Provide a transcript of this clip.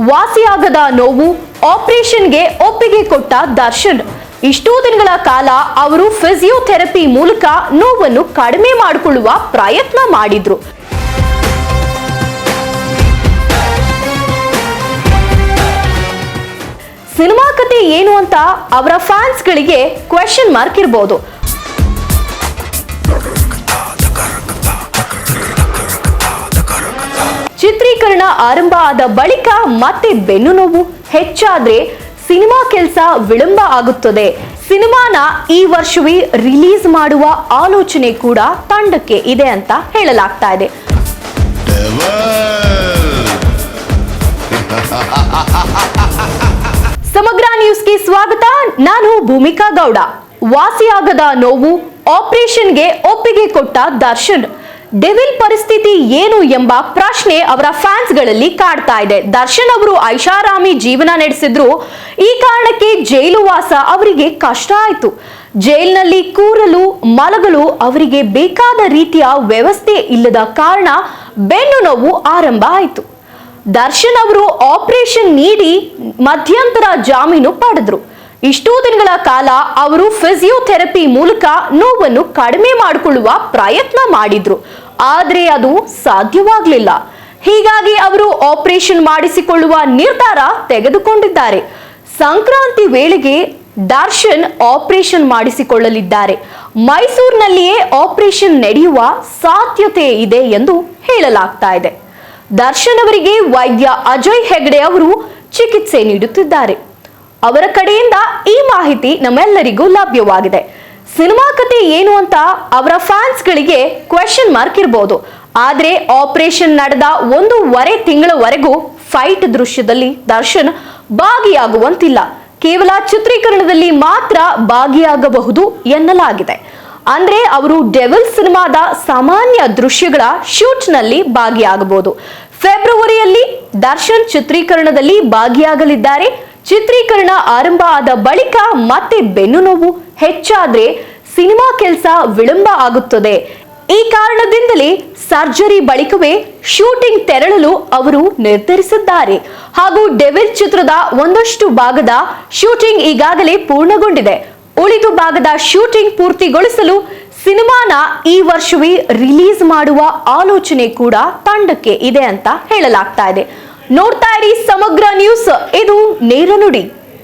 ವಾಸಿಯಾಗದ ನೋವು ಆಪರೇಷನ್ಗೆ ಒಪ್ಪಿಗೆ ಕೊಟ್ಟ ದರ್ಶನ್. ಇಷ್ಟೋ ದಿನಗಳ ಕಾಲ ಅವರು ಫಿಸಿಯೋಥೆರಪಿ ಮೂಲಕ ನೋವನ್ನು ಕಡಿಮೆ ಮಾಡಿಕೊಳ್ಳುವ ಪ್ರಯತ್ನ ಮಾಡಿದ್ರು. ಸಿನಿಮಾ ಕತೆ ಏನು ಅಂತ ಅವರ ಫ್ಯಾನ್ಸ್ಗಳಿಗೆ ಕ್ವೆಶನ್ ಮಾರ್ಕ್ ಇರಬಹುದು ಆರಂಭ ಆದ ಬಳಿಕ ಮತ್ತೆ ಬೆನ್ನು ನೋವು ಹೆಚ್ಚಾದ್ರೆ ಸಿನಿಮಾ ಕೆಲಸ ವಿಳಂಬ ಆಗುತ್ತದೆ. ಸಿನಿಮಾನ ಈ ವರ್ಷವೇ ರಿಲೀಸ್ ಮಾಡುವ ಆಲೋಚನೆ ಕೂಡ ತಂಡಕ್ಕೆ ಇದೆ ಅಂತ ಹೇಳಲಾಗ್ತಾ ಇದೆ. ಸಮಗ್ರ ನ್ಯೂಸ್ಗೆ ಸ್ವಾಗತ. ನಾನು ಭೂಮಿಕಾ ಗೌಡ. ವಾಸಿಯಾಗದ ನೋವು ಆಪರೇಷನ್ಗೆ ಒಪ್ಪಿಗೆ ಕೊಟ್ಟ ದರ್ಶನ್. ಡೆವಿಲ್ ಪರಿಸ್ಥಿತಿ ಏನು ಎಂಬ ಪ್ರಶ್ನೆ ಅವರ ಫ್ಯಾನ್ಸ್ಗಳಲ್ಲಿ ಕಾಡ್ತಾ ಇದೆ. ದರ್ಶನ್ ಅವರು ಐಷಾರಾಮಿ ಜೀವನ ನಡೆಸಿದ್ರು. ಈ ಕಾರಣಕ್ಕೆ ಜೈಲು ವಾಸ ಅವರಿಗೆ ಕಷ್ಟ ಆಯ್ತು. ಜೈಲಿನಲ್ಲಿ ಕೂರಲು, ಮಲಗಲು ಅವರಿಗೆ ಬೇಕಾದ ರೀತಿಯ ವ್ಯವಸ್ಥೆ ಇಲ್ಲದ ಕಾರಣ ಬೆನ್ನು ನೋವು ಆರಂಭ ಆಯಿತು. ದರ್ಶನ್ ಅವರು ಆಪರೇಷನ್ ನೀಡಿ ಮಧ್ಯಂತರ ಜಾಮೀನು ಪಡೆದ್ರು. ಇಷ್ಟೂ ದಿನಗಳ ಕಾಲ ಅವರು ಫಿಸಿಯೋಥೆರಪಿ ಮೂಲಕ ನೋವನ್ನು ಕಡಿಮೆ ಮಾಡಿಕೊಳ್ಳುವ ಪ್ರಯತ್ನ ಮಾಡಿದ್ರು. ಆದರೆ ಅದು ಸಾಧ್ಯವಾಗಲಿಲ್ಲ. ಹೀಗಾಗಿ ಅವರು ಆಪರೇಷನ್ ಮಾಡಿಸಿಕೊಳ್ಳುವ ನಿರ್ಧಾರ ತೆಗೆದುಕೊಂಡಿದ್ದಾರೆ. ಸಂಕ್ರಾಂತಿ ವೇಳೆಗೆ ದರ್ಶನ್ ಆಪರೇಷನ್ ಮಾಡಿಸಿಕೊಳ್ಳಲಿದ್ದಾರೆ. ಮೈಸೂರಿನಲ್ಲಿಯೇ ಆಪರೇಷನ್ ನಡೆಯುವ ಸಾಧ್ಯತೆ ಇದೆ ಎಂದು ಹೇಳಲಾಗ್ತಾ ಇದೆ. ದರ್ಶನ್ ಅವರಿಗೆ ವೈದ್ಯ ಅಜಯ್ ಹೆಗಡೆ ಅವರು ಚಿಕಿತ್ಸೆ ನೀಡುತ್ತಿದ್ದಾರೆ. ಅವರ ಕಡೆಯಿಂದ ಈ ಮಾಹಿತಿ ನಮ್ಮೆಲ್ಲರಿಗೂ ಲಭ್ಯವಾಗಿದೆ. ಸಿನಿಮಾ ಕತೆ ಏನು ಅಂತ ಅವರ ಫ್ಯಾನ್ಸ್ಗಳಿಗೆ ಕ್ವೆಶನ್ ಮಾರ್ಕ್ ಇರಬಹುದು ಆದ್ರೆ ಆಪರೇಷನ್ ನಡೆದ ಒಂದೂವರೆ ತಿಂಗಳವರೆಗೂ ಫೈಟ್ ದೃಶ್ಯದಲ್ಲಿ ದರ್ಶನ್ ಭಾಗಿಯಾಗುವಂತಿಲ್ಲ. ಕೇವಲ ಚಿತ್ರೀಕರಣದಲ್ಲಿ ಮಾತ್ರ ಭಾಗಿಯಾಗಬಹುದು ಎನ್ನಲಾಗಿದೆ. ಅಂದ್ರೆ ಅವರು ಡೆವಿಲ್ ಸಿನಿಮಾದ ಸಾಮಾನ್ಯ ದೃಶ್ಯಗಳ ಶೂಟ್ನಲ್ಲಿ ಭಾಗಿಯಾಗಬಹುದು. ಫೆಬ್ರವರಿಯಲ್ಲಿ ದರ್ಶನ್ ಚಿತ್ರೀಕರಣದಲ್ಲಿ ಭಾಗಿಯಾಗಲಿದ್ದಾರೆ. ಚಿತ್ರೀಕರಣ ಆರಂಭ ಆದ ಬಳಿಕ ಮತ್ತೆ ಬೆನ್ನು ನೋವು ಹೆಚ್ಚಾದ್ರೆ ಸಿನಿಮಾ ಕೆಲಸ ವಿಳಂಬ ಆಗುತ್ತದೆ. ಈ ಕಾರಣದಿಂದಲೇ ಸರ್ಜರಿ ಬಳಿಕವೇ ಶೂಟಿಂಗ್ ತೆರಳಲು ಅವರು ನಿರ್ಧರಿಸಿದ್ದಾರೆ. ಹಾಗೂ ಡೆವಿಲ್ ಚಿತ್ರದ ಒಂದಷ್ಟು ಭಾಗದ ಶೂಟಿಂಗ್ ಈಗಾಗಲೇ ಪೂರ್ಣಗೊಂಡಿದೆ. ಉಳಿದು ಭಾಗದ ಶೂಟಿಂಗ್ ಪೂರ್ತಿಗೊಳಿಸಲು ಸಿನಿಮಾನ ಈ ವರ್ಷವೇ ರಿಲೀಸ್ ಮಾಡುವ ಆಲೋಚನೆ ಕೂಡ ತಂಡಕ್ಕೆ ಇದೆ ಅಂತ ಹೇಳಲಾಗ್ತಾ ಇದೆ. ನೋಡ್ತಾ ಇರಿ ಸಮಗ್ರ ನ್ಯೂಸ್ ಇದು ನೇರ ನುಡಿ.